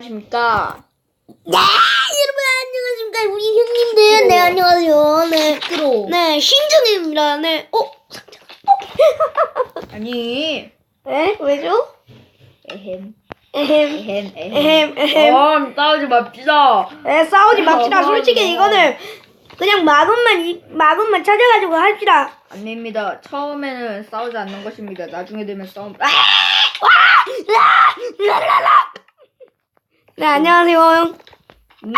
안녕하십니까. 네, 여러분 안녕하십니까 우리 형님들. 네 안녕하세요. 네, 끌어. 네 신정입니다. 네, 어, 상자. 아니. 네, 왜죠? 에헴. 에헴, 에헴. 에헴. 에헴. 어, 싸우지 맙시다. 네, 싸우지 맙시다. 어, 솔직히 어. 이거는 그냥 마음만 이- 마음만 찾아가지고 합시다. 아닙니다. 처음에는 싸우지 않는 것입니다. 나중에 되면 싸움. 아! 네, 안녕하세요. 형. 음,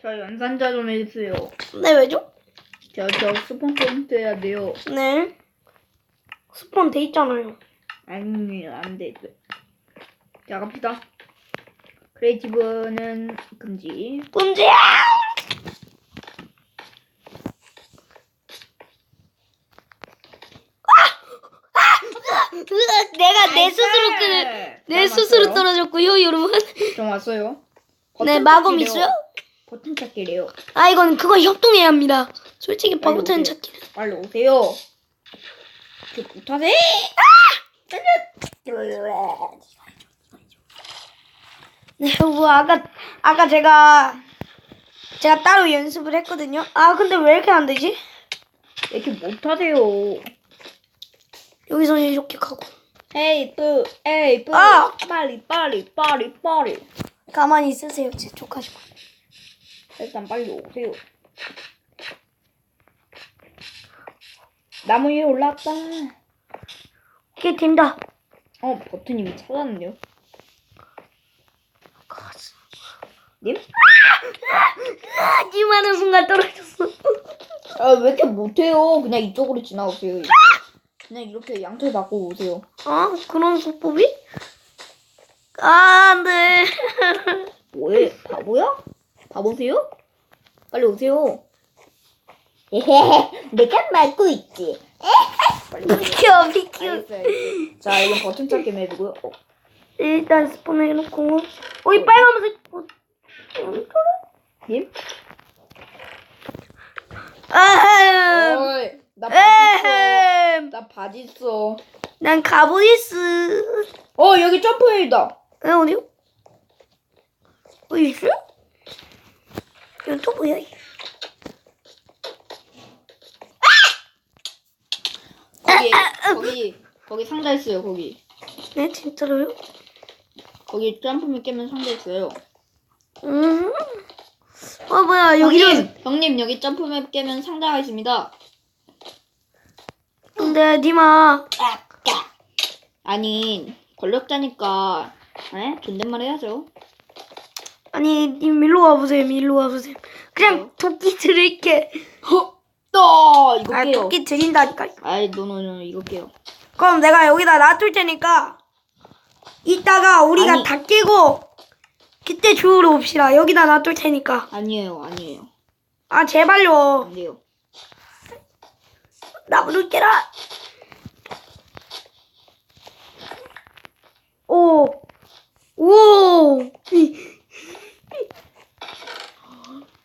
저 연산자 좀 해주세요. 네, 왜죠? 저, 저 스폰 포인트 해야 돼요. 네. 스폰 돼 있잖아요. 아니, 안 돼. 자, 갑시다. 크리에이티브는 금지. 문제야. 내가 내 스스로 끄, 네. 내 스스로 떨어졌고요, 여러분. 좀 왔어요. 네, 마검. 있어요? 버튼 찾기래요. 아, 이건 그건 협동해야 합니다. 솔직히 빨리 버튼 오세요. 찾기. 빨리 오세요. 그 못하세? 네, 뭐 아까 아까 제가 제가 따로 연습을 했거든요. 아, 근데 왜 이렇게 안 되지? 왜 이렇게 못하세요? 여기서 이렇게 가고 에이 뿌, 에이 뿌. 아! 빨리 빨리 빨리 빨리. 가만히 있으세요. 제 족하시고. 일단 빨리 오세요. 나무 위에 올라왔다. 이게 된다. 어 버튼 이미 찾았는데요. 님? 아, 이만한 순간 떨어졌어. 아 왜 이렇게 못해요? 그냥 이쪽으로 지나오세요. 이렇게. 그냥 이렇게 양털 받고 오세요. 어? 그런 수법이? 아, 안 돼. 뭐해? 바보야? 바보세요? 빨리 오세요. 에헤헤, 내가 막고 있지. 빨리 오세요. 비켜, 비켜. 알겠어요, 알겠어요. 자, 이건 버튼 찾기 맵이고요. 어, 일단 스폰 해놓고. 어, 이 빨간색. 어, 님? 아흠. 어이, 나 바지 있어. 에헴. 나 바지 있어. 난 가보디스. 어, 여기 점프힐이다. 에, 어디요? 어디 있어요? 이거 또 뭐야? 이거? 거기, 거기, 거기 상자 있어요, 거기. 네, 진짜로요? 거기 점프맨 깨면 상자 있어요. 음. 어, 뭐야, 여기는. 형님, 형님, 여기 점프맨 깨면 상자가 있습니다. 근데, 니마. 아니, 권력자니까, 에? 존댓말 해야죠. 아니, 님 일로 와보세요, 일로 와보세요. 그냥 도끼 드릴게. 허! 또! 이거 아, 깨요. 도끼 드린다니까. 아이, 노노노, 이거 깨요. 그럼 내가 여기다 놔둘 테니까, 이따가 우리가 아니. 다 깨고, 그때 주우러 옵시다. 여기다 놔둘 테니까. 아니에요, 아니에요. 아, 제발요. 안 돼요. 나무를 깨라. 오, 오. 이-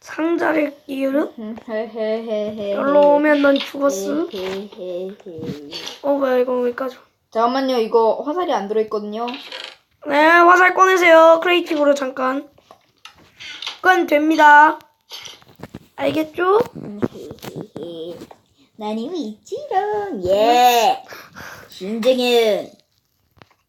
상자를? 헤헤헤헤. 여기로 오면 넌 죽었어. 어, 뭐야, 이거 왜까지? 잠깐만요, 이거 화살이 안 들어있거든요. 네, 화살 꺼내세요. 크리에이티브로 잠깐. 그건 됩니다. 알겠죠? 이미 있지롱. 예. 진정은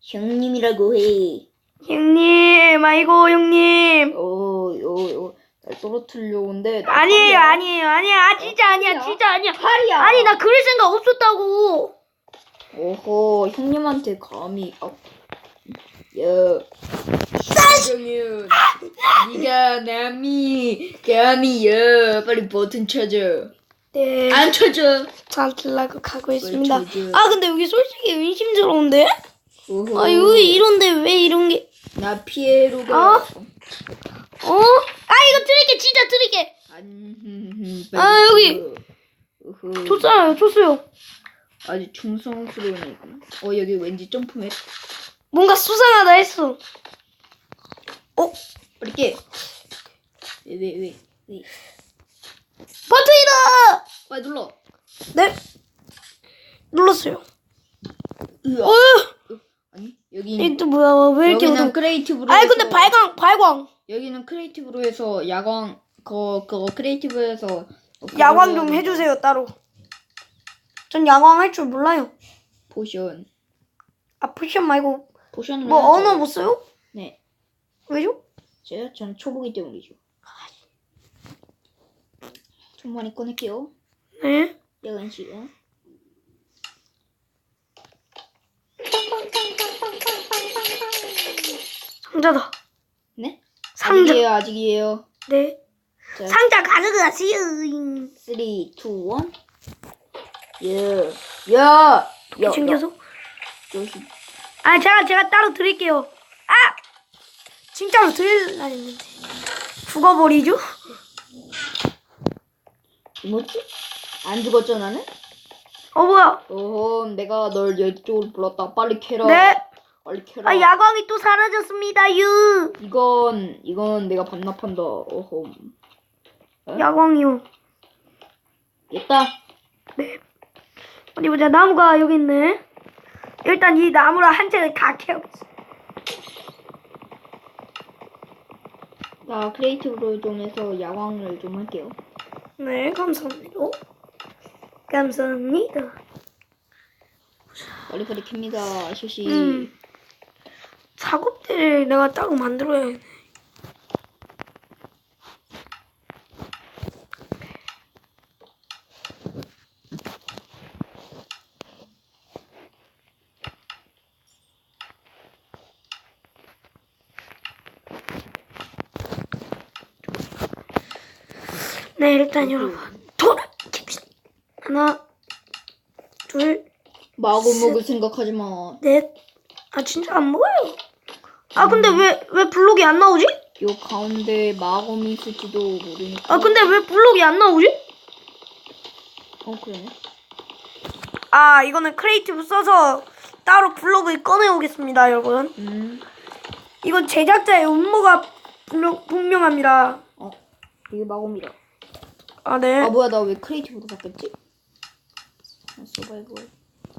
형님이라고 해. 형님, 아이고, 형님. 오, 요, 요. 날 떨어뜨리려고 온데. 나 아니에요. 아니에요, 아니야. 아, 진짜 아니야, 팔이야? 진짜 아니야. 팔이야. 아니, 나 그럴 생각 없었다고. 오호, 형님한테 감히. 어. 야. 진정은 네가 남이 감히야. 빨리 버튼 찾아. 네. 안 찾아. 찾으려고 가고 있습니다. 찾아. 아, 근데 여기 솔직히 의심스러운데? 오호. 아, 여기 이런데 왜 이런 게. 나 피에로가. 어? 어? 아, 이거 드릴게, 진짜 드릴게. 안. 아, 여기. 오호. 줬잖아요, 줬어요. 아주 충성스러우니까. 어 여기 왠지 점프맵. 뭔가 수상하다 했어. 어? 이렇게. 왜 왜 왜, 왜? 버튼이다! 빨리 눌러. 네. 눌렀어요. 으아. 어, 아니 여기 이또 뭐야? 왜 이렇게 여기는 어두워? 크리에이티브로 아니 해서 근데 발광 발광 여기는 크리에이티브로 해서 야광 그 그거 크리에이티브에서 야광 좀 해주세요 따로. 전 야광 할 줄 몰라요. 포션 아 포션 말고 포션을 뭐 해야죠. 언어 못 써요? 네 왜죠? 제가 전 초보기 때문이죠 좀 많이 꺼낼게요 네. 야간 시간 상자다. 네 상자. 아직이에요 아직이에요 네. 자 상자 가져가세요. 3, 2, 1 야! 야! 야! 챙겨서. 여기 아 제가 제가 따로 드릴게요. 아 진짜로 드릴라 했는데 죽어버리죠? 뭐지? 안 죽었죠 나는? 어 뭐야? 어허 내가 널 이쪽으로 불렀다 빨리 캐라 네. 빨리 캐라 아 야광이 또 사라졌습니다. 유. 이건 이건 내가 반납한다 어허 야광이요. 됐다 어디 보자 나무가 여기 있네. 일단 이 나무를 한 채를 다 캐야겠어. 나 크리에이티브로 좀 해서 야광을 좀 할게요 네 감사합니다. 감사합니다. 빨리빨리 캡니다 실시 음. 작업대를 내가 따로 만들어야 해. 네, 일단 여러분. 돌을 캡시다. 하나, 둘, 마구 먹을 생각하지 마. 넷. 아, 진짜 안 먹어요. 아, 근데 왜, 왜 블록이 안 나오지? 요 가운데 마검이 있을지도 모르니까. 아, 근데 왜 블록이 안 나오지? 어 그러네. 아, 이거는 크리에이티브 써서 따로 블록을 꺼내 오겠습니다, 여러분. 음. 이건 제작자의 음모가 분명, 분명합니다. 어 이게 마검이다. 아, 네. 아 뭐야 나 왜 크리에이티브로 바뀌었지? 아, 서바이벌.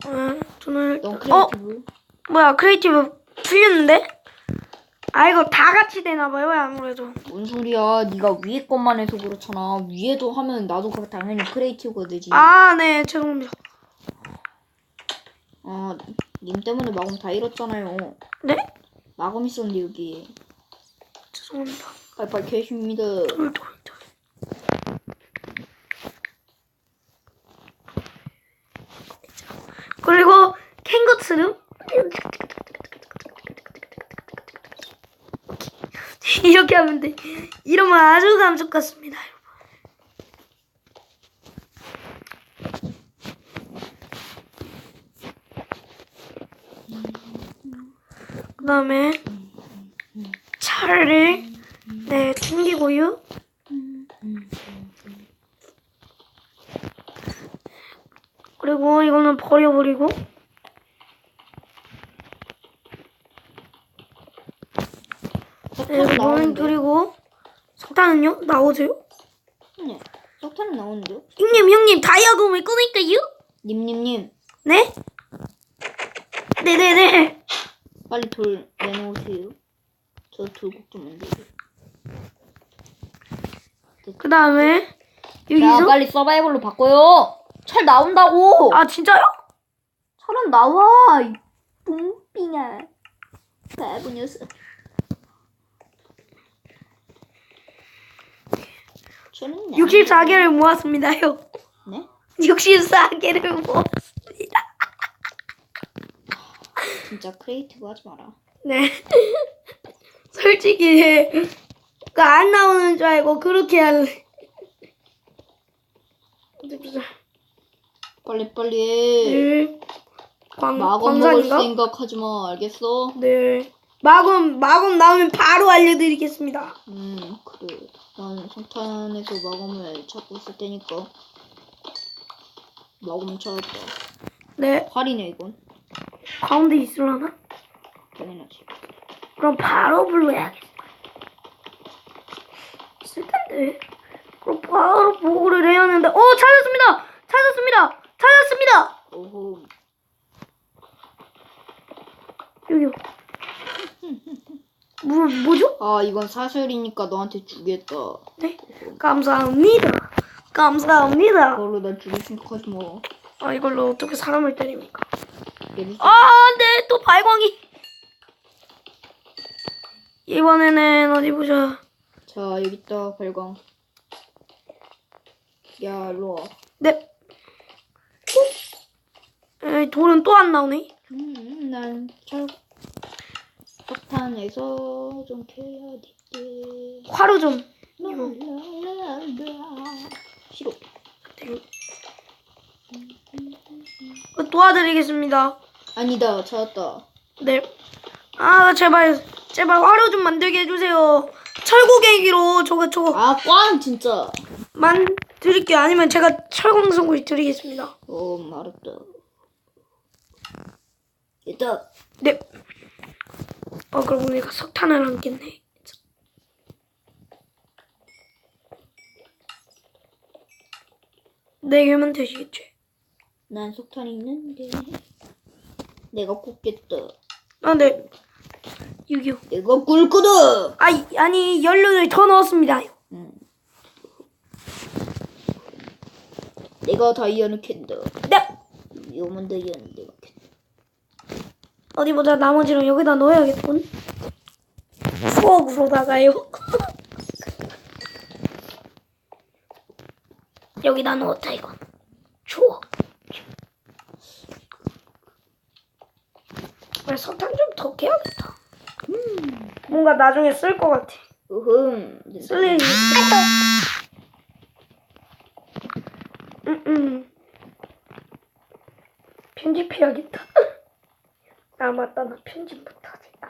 음, 저는 넌 일단- 어? 크리에이티브. 뭐야, 크리에이티브 풀렸는데? 아, 이거 다 같이 되나봐요, 아무래도. 뭔 소리야? 네가 위에 것만 해서 그렇잖아. 위에도 하면 나도 그럼 당연히 크리에이티브가 되지. 아, 네, 죄송합니다. 아, 님 때문에 마검 다 잃었잖아요. 네? 마검 있었는데 여기. 죄송합니다. 빨리빨리 캐십니다. 돌, 돌, 돌. 그리고 캥거츠름 이렇게 하면 돼. 이러면 아주 감쪽 같습니다. 그 다음에 차를 네 튕기고요. 그리고 이거는 버려버리고 네, 이건 나오는데. 그리고 석탄은요? 나오세요? 네. 석탄은 나오는데요? 형님 형님 다이아금을 꺼낼까요? 님님님 네? 네네네 빨리 돌 내놓으세요. 저 돌국 좀 만들게. 그 다음에 자 여기서 빨리 서바이벌로 바꿔요. 철 나온다고. 아 진짜요? 철은 나와. 이 뿡삥아. 바보 녀석. 철은 나온다. 64개를 모았습니다요 네? 64개를 모았습니다 진짜 크리에이티브 하지 마라. 네 솔직히 그안 나오는 줄 알고 그렇게 할래 빨리 빨리 해. 네. 광, 마검 먹을 광산인가? 생각하지 마. 알겠어? 네. 마검 마검 나오면 바로 알려드리겠습니다. 음 그래. 난 석탄에서 마검을 찾고 있을 테니까. 마검을 찾았다. 네. 활이네 이건. 가운데 있으려나? 당연하지. 그럼 바로 불러야겠다. 있을 텐데. 그럼 바로 보고를 해야 하는데. 어 찾았습니다. 찾았습니다. 찾았습니다. 오호. 여기요. 뭐, 뭐죠? 아 이건 사실이니까 너한테 주겠다. 네. 감사합니다. 감사합니다. 그걸로 날 죽일 생각하지 마. 아, 이걸로 어떻게 사람을 때립니까? 얘를 아, 네, 또 발광이. 이번에는 어디 보자. 자 여기 있다 발광. 야 일로 와. 네. 에이, 돌은 또 안 나오네. 음, 난 철. 석탄에서 좀 캐야 돼. 화로 좀. 싫어. 어, 도와드리겠습니다. 아니다 찾았다. 네. 아, 제발, 제발 화로 좀 만들게 해주세요. 철곡계기로 저거, 저거 아 꽝 진짜. 만 드릴게요. 아니면 제가 철광석을 드리겠습니다. 어 말았다. 일단 네. 어, 그럼 우리가 석탄을 안 깼네. 네 개면 되시겠지. 난 석탄이 있는데 내가 굽겠다. 아, 네. 6이요. 내가 꿀 거다. 아니, 아니, 연료를 더 넣었습니다. 응. 내가 다이아를 캔다. 네. 위험한 다이아는 내가 캔다. 어디 보자. 나머지는 여기다 넣어야겠군. 추억으로다가요. 여기다 넣었다, 이건. 추억. 그래, 석탄 좀더 깨야겠다. 음, 뭔가 나중에 쓸 것 같아. 으흠. 쓸 일이 있어. 음, 음. 편집해야겠다. 아, 맞다. 나 편집 못하지. 아,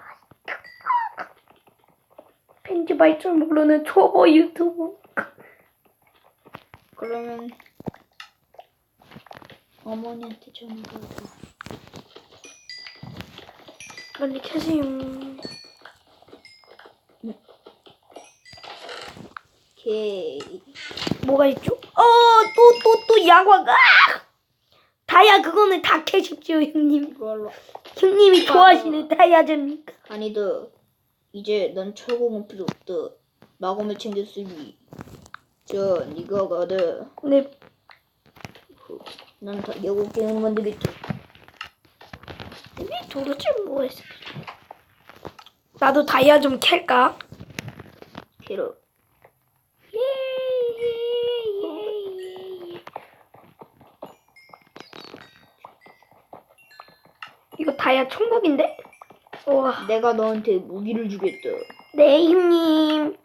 편집할 줄 모르는 초보 유튜브. 그러면 어머니한테 전화가 와. 빨리 캐세요. 오케이. 뭐가 있죠? 어, 또, 또, 또 야광. 아! 다이아 그거는 다 캐십시오, 형님. 이걸로. 형님이 좋아하시는 다이아제입니까? 아니다. 이제 난 철공은 필요 없다. 마검을 챙겼으니. 자, 네가 가다. 네, 난 다이아고 게임을 만들겠다. 근데 도대체 뭐했어? 나도 다이아 좀 캘까? 캐러. 이거 다이아 천국인데? 우와. 내가 너한테 무기를 주겠다. 네, 형님.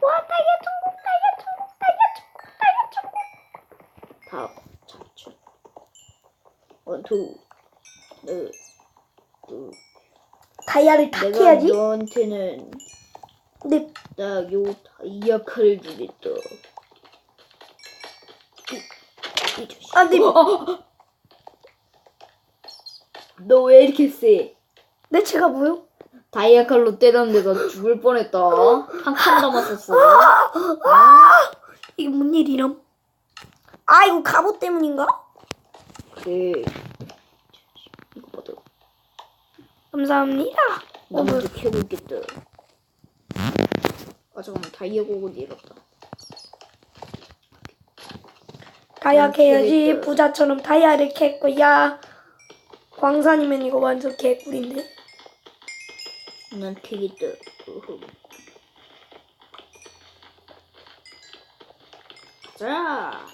와, 다이아 천국, 다이아 천국, 다이아 천국, 다이아 천국. 다 잡죠. 원투. 네. 두. 다이아를 다 내가 캐야지. 너한테는 네, 딱요 다이아 칼을 주겠다. 이, 이. 아, 네. 너 왜 이렇게 세? 네, 제가 뭐요? 다이아 칼로 때렸는데 너 죽을 뻔했다. 한칸 남았었어. 이게 뭔 일이람? 아, 이거 갑옷 때문인가? 그래. 이거 받아. 감사합니다. 나 먼저 캐고 있겠다. 아 잠깐만 다이아 고고 내렸다. 다이아 음, 캐야지. 부자처럼 다이아를 캘 거야. 광산이면 이거 완전 개꿀인데. 난. 으흠. 자.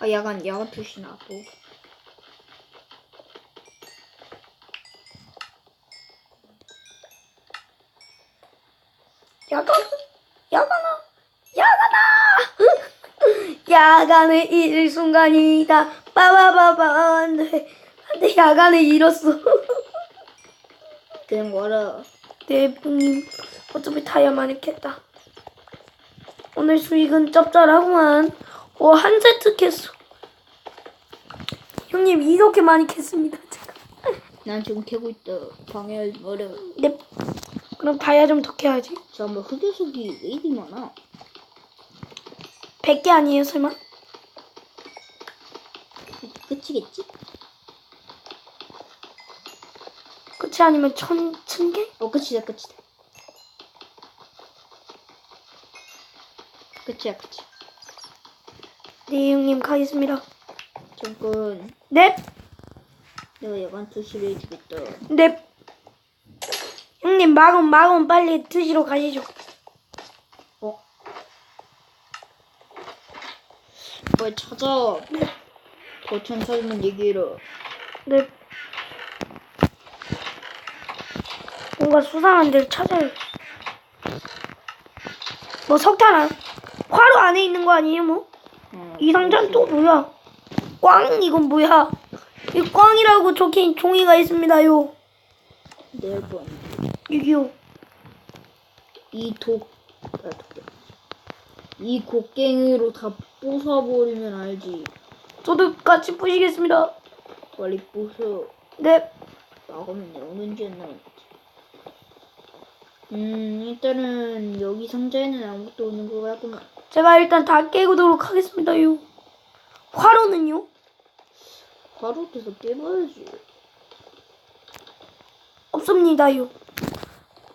아 야간 야간 표시 나고. 야간을 잃을 순간이다. 빠바바바. 안 돼. 안 돼, 야간을 잃었어. 그냥 와라. 네, 형님. 어차피 다이아 많이 캤다. 오늘 수익은 짭짤하구만. 오, 한 세트 캤어. 형님, 이렇게 많이 캤습니다. 제가. 난 지금 캐고 있다. 방해하지 마라. 네. 그럼 다이아 좀 더 캐야지. 잠깐만 흑요석이 왜 이리 많아? 100개 아니에요, 설마? 끝이겠지? 끝이 아니면 천, 천 개? 어 끝이다 끝이다 끝이야 끝이야 네, 형님, 가겠습니다. 잠깐 넵! 내가 야간 투시를 해주겠다 넵! 형님, 마검, 마검 빨리 드시러 가시죠. 빨리 찾아 거천 찾으면 얘기해라 넵. 뭔가 수상한 데를 찾아요. 뭐 석탄 안, 화로 안에 있는 거 아니에요, 뭐? 어, 이 상자는 또 뭐야? 꽝 이건 뭐야? 이 꽝이라고 적힌 종이가 있습니다요. 네번 여기요. 이 독 아, 독. 이 곡괭이로 다 부숴버리면 알지 저도 같이 부시겠습니다. 빨리 부숴 네. 막으면 오는지 안 나오는지 음 일단은 여기 상자에는 아무것도 없는 것 같구만 제가 일단 다 깨고도록 하겠습니다요. 화로는요? 바로 돼서 깨봐야지 없습니다요.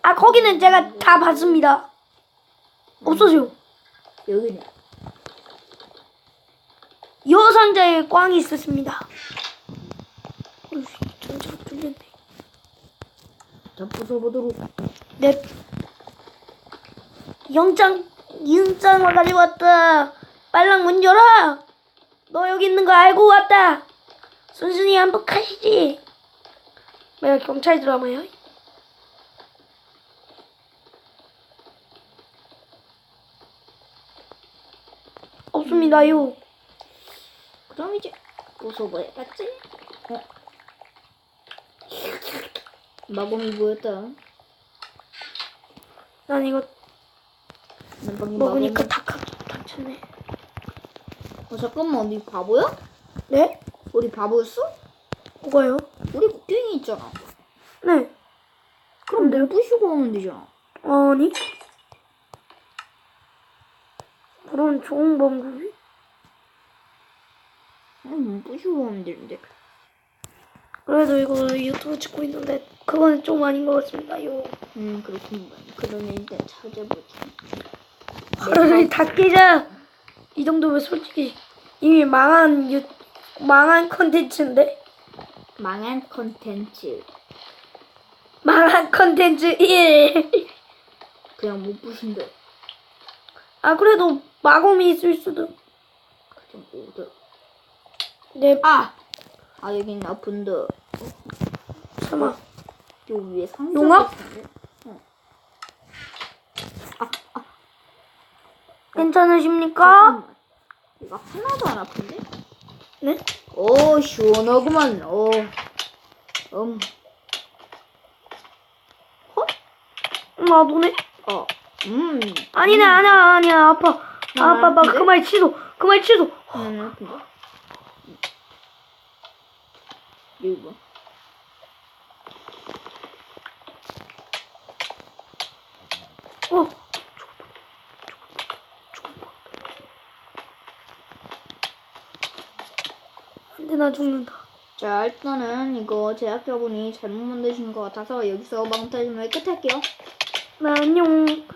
아 거기는 제가 다 봤습니다. 없어져요. 여기는 여 상자에 꽝이 있었습니다. 전체가 뚫렸네. 다 부숴보도록 네. 영장, 영장 와가지고 왔다. 빨랑 문 열어. 너 여기 있는 거 알고 왔다. 순순히 한복하시지. 뭐야 경찰 드라마야? 없습니다요. 그럼 이제 부숴봐야겠지 어? 마검이 보였다 난 이거 먹으니까 닥쳤네. 어 잠깐만 우리 바보야? 네? 우리 바보였어? 뭐가요? 우리 곡괭이 있잖아 네. 그럼 내 부시고 하면 되잖아 아니. 그런 좋은 방법이? 부시고 하면 되는데 그래도 이거 유튜브 찍고 있는데 그거는 좀 아닌 것 같습니다 요. 음 그렇군요 그러면 일단 찾아보자 하루를 다 깨자. 이 정도면 솔직히 이미 망한 유 망한 컨텐츠인데 망한 컨텐츠 망한 컨텐츠 1. 그냥 못 부신다 아 그래도 마검이 있을 수도. 그냥 오더 네. 아! 아 여긴 아픈다 설마 요 위에 상자 용암? 같은데? 괜찮으십니까? 잠깐만. 이거 하나도 안 아픈데? 네? 오 시원하구만 오 음. 나도네. 어. 음. 아니네 아니야 아니야 아파. 아, 아빠 아빠 아픈데? 그말 취소. 그 말 취소. 음, 아픈데? 여기 봐. 어. 안돼 나 죽는다. 자 일단은 이거 제작자분이 잘못 만드신 것 같아서 여기서 망타짐을 끝할게요. 나 안녕.